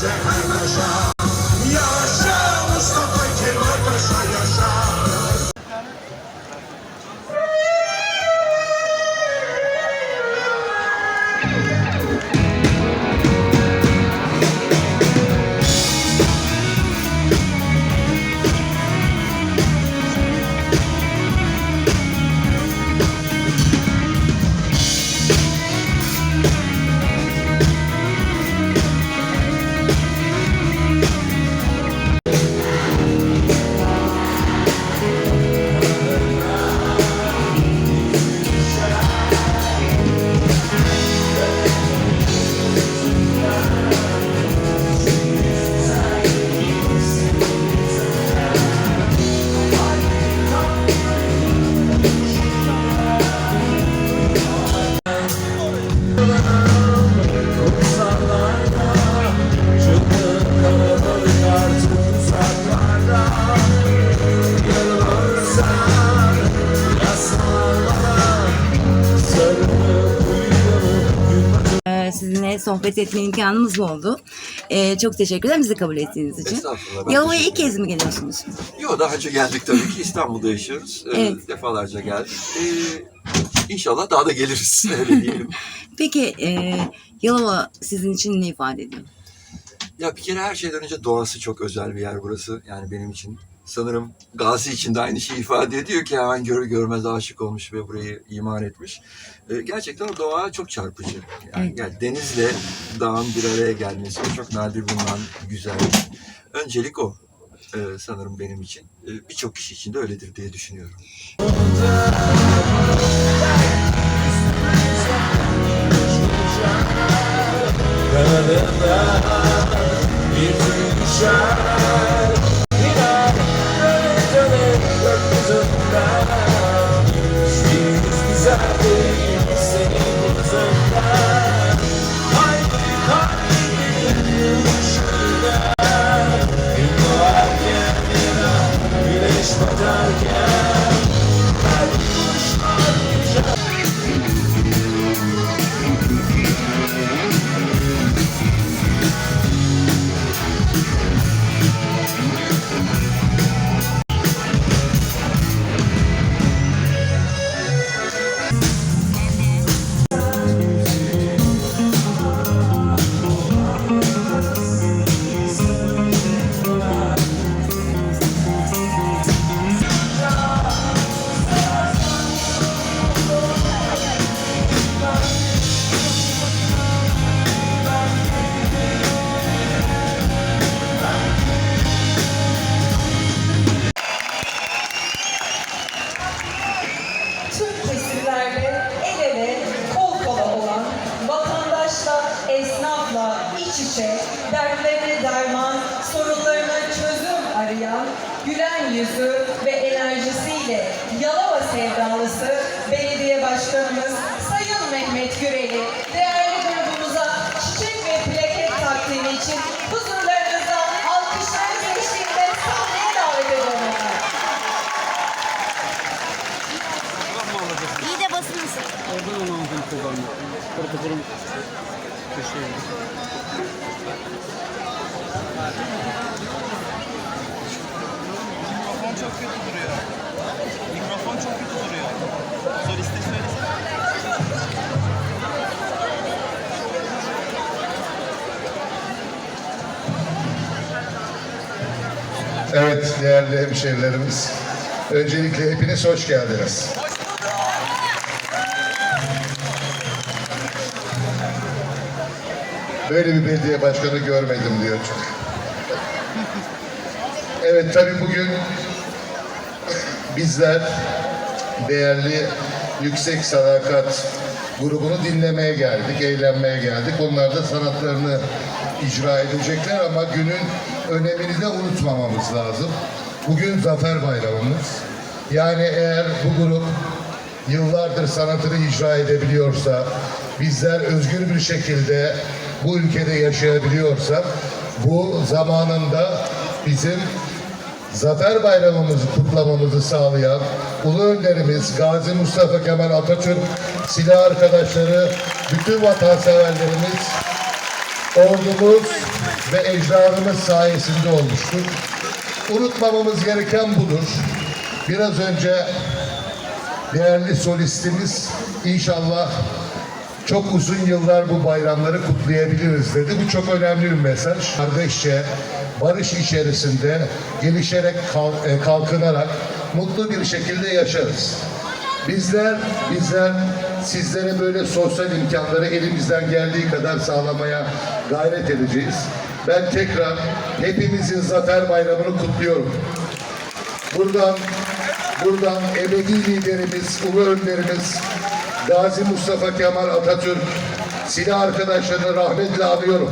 że mam żal. Sizinle sohbet etme imkanımız oldu. Ee, çok teşekkür ederim bizi kabul ettiğiniz için. Estağfurullah, Yalova'ya ilk kez mi geliyorsunuz? Yok daha önce geldik tabii ki İstanbul'da yaşıyoruz. Ee, Evet. Defalarca geldik. Ee, inşallah daha da geliriz öyle diyelim. Peki e, Yalova sizin için ne ifade ediyor? Ya bir kere her şeyden önce doğası çok özel bir yer burası. Yani benim için. Sanırım Gazi için de aynı şeyi ifade ediyor ki hemen görür görmez aşık olmuş ve burayı iman etmiş. Ee, gerçekten o doğa çok çarpıcı. Yani, Evet. yani denizle dağın bir araya gelmesi çok nadir bulunan güzel. Öncelik o ee, sanırım benim için. Ee, Birçok kişi için de öyledir diye düşünüyorum. Tüm çok kötü duruyor. Mikrofon çok kötü duruyor. Soliste söylesene. Evet değerli hemşehrilerimiz. Öncelikle hepiniz hoş geldiniz. Böyle bir belediye başkanı görmedim diyor. Evet tabii bugün bizler değerli Yüksek Sadakat grubunu dinlemeye geldik, eğlenmeye geldik. Onlar da sanatlarını icra edecekler ama günün önemini de unutmamamız lazım. Bugün Zafer Bayramımız. Yani eğer bu grup yıllardır sanatını icra edebiliyorsa, bizler özgür bir şekilde bu ülkede yaşayabiliyorsak, bu zamanında bizim Zafer Bayramımızı kutlamamızı sağlayan Ulu Önderimiz Gazi Mustafa Kemal Atatürk, silah arkadaşları, bütün vatanseverlerimiz ordumuz ve ecdadımız sayesinde olmuştur. Unutmamamız gereken budur. Biraz önce değerli solistimiz inşallah çok uzun yıllar bu bayramları kutlayabiliriz dedi. Bu çok önemli bir mesaj. Kardeşçe, barış içerisinde gelişerek, e, kalkınarak mutlu bir şekilde yaşarız. Bizler, bizler sizlere böyle sosyal imkanları elimizden geldiği kadar sağlamaya gayret edeceğiz. Ben tekrar hepimizin Zafer Bayramı'nı kutluyorum. Buradan buradan ebedi liderimiz, ulu önderimiz Gazi Mustafa Kemal Atatürk silah arkadaşlarını rahmetle anıyorum.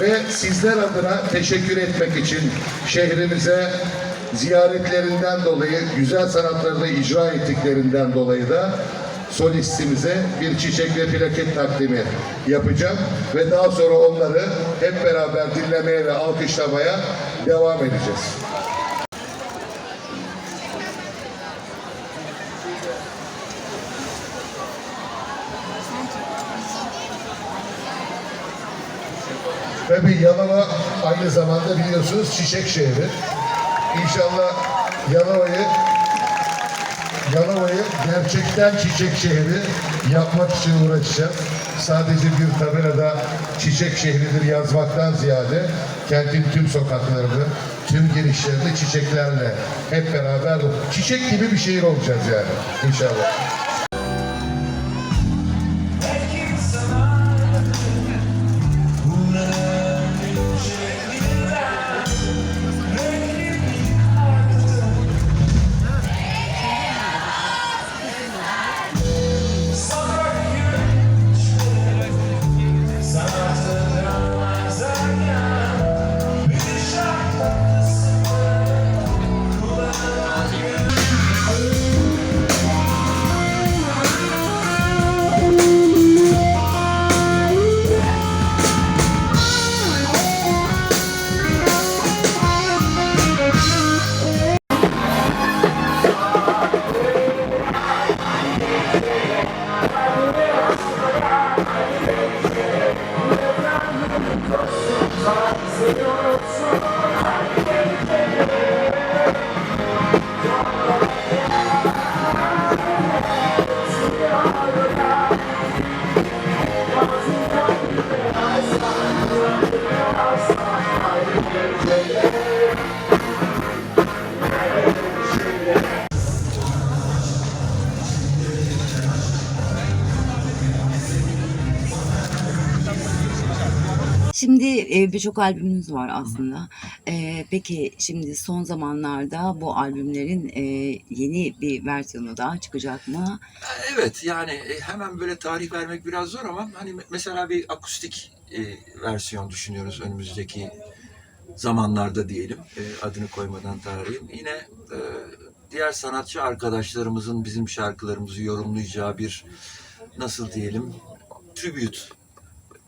Ve sizler adına teşekkür etmek için şehrimize ziyaretlerinden dolayı, güzel sanatlarını icra ettiklerinden dolayı da solistimize bir çiçek ve plaket takdimi yapacağım. Ve daha sonra onları hep beraber dinlemeye ve alkışlamaya devam edeceğiz. Tabii Yalova aynı zamanda biliyorsunuz çiçek şehri. İnşallah Yalova'yı Yalova'yı gerçekten çiçek şehri yapmak için uğraşacağız. Sadece bir tabelada çiçek şehridir yazmaktan ziyade kentin tüm sokaklarını, tüm girişlerini çiçeklerle hep beraber çiçek gibi bir şehir olacağız yani inşallah. E, birçok albümünüz var aslında. E, peki şimdi son zamanlarda bu albümlerin e, yeni bir versiyonu daha çıkacak mı? Evet yani e, hemen böyle tarih vermek biraz zor ama hani me- mesela bir akustik e, versiyon düşünüyoruz önümüzdeki zamanlarda diyelim e, adını koymadan tarihin. Yine e, diğer sanatçı arkadaşlarımızın bizim şarkılarımızı yorumlayacağı bir nasıl diyelim tribute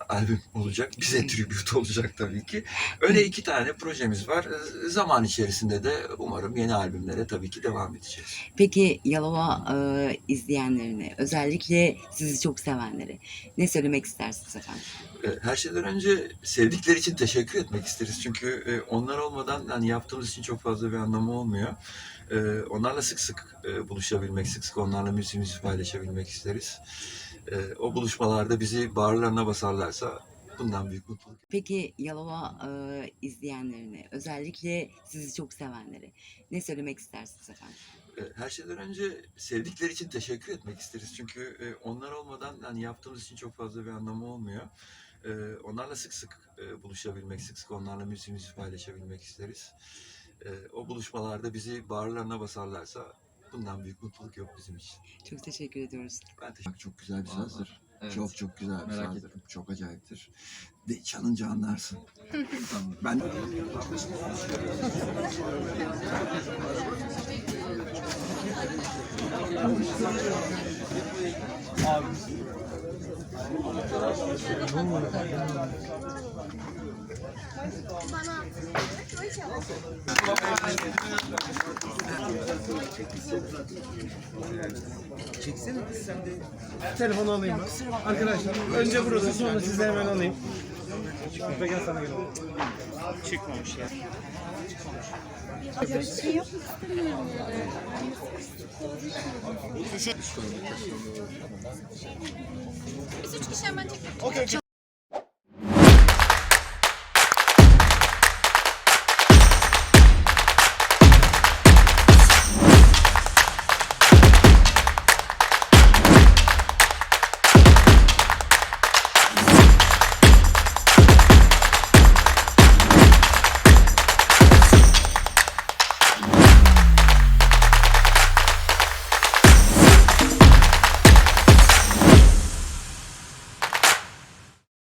albüm olacak. Bize tribute olacak tabii ki. Öyle iki tane projemiz var. E, Zaman içerisinde de umarım yeni albümlere tabii ki devam edeceğiz. Peki Yalova e, izleyenlerine, özellikle sizi çok sevenlere ne söylemek istersiniz efendim? E, Her şeyden önce sevdikleri için teşekkür etmek isteriz. Çünkü e, onlar olmadan hani yaptığımız için çok fazla bir anlamı olmuyor. E, Onlarla sık sık e, buluşabilmek, sık sık onlarla müziğimizi paylaşabilmek isteriz. E, O buluşmalarda bizi bağırlarına basarlarsa bundan büyük mutluluk. Peki Yalova e, izleyenlerine, özellikle sizi çok sevenlere ne söylemek istersiniz efendim? E, Her şeyden önce sevdikleri için teşekkür etmek isteriz. Çünkü e, onlar olmadan hani yaptığımız için çok fazla bir anlamı olmuyor. E, Onlarla sık sık e, buluşabilmek, sık sık onlarla müziğimizi paylaşabilmek isteriz. E, O buluşmalarda bizi bağırlarına basarlarsa bundan büyük mutluluk yok bizim için. Çok teşekkür ediyoruz. Ben teşekkür Çok güzel bir sazdır. Evet. Çok çok güzel bir Merak sazdır. Çok acayiptir. De çalınca anlarsın. Tamam. Ben Çeksene kız sen de. Telefonu alayım ben. Arkadaşlar önce burası sonra sizi hemen alayım. Efe gel sana gelelim. Çıkmamış ya. Biz üç kişi hemen çekelim.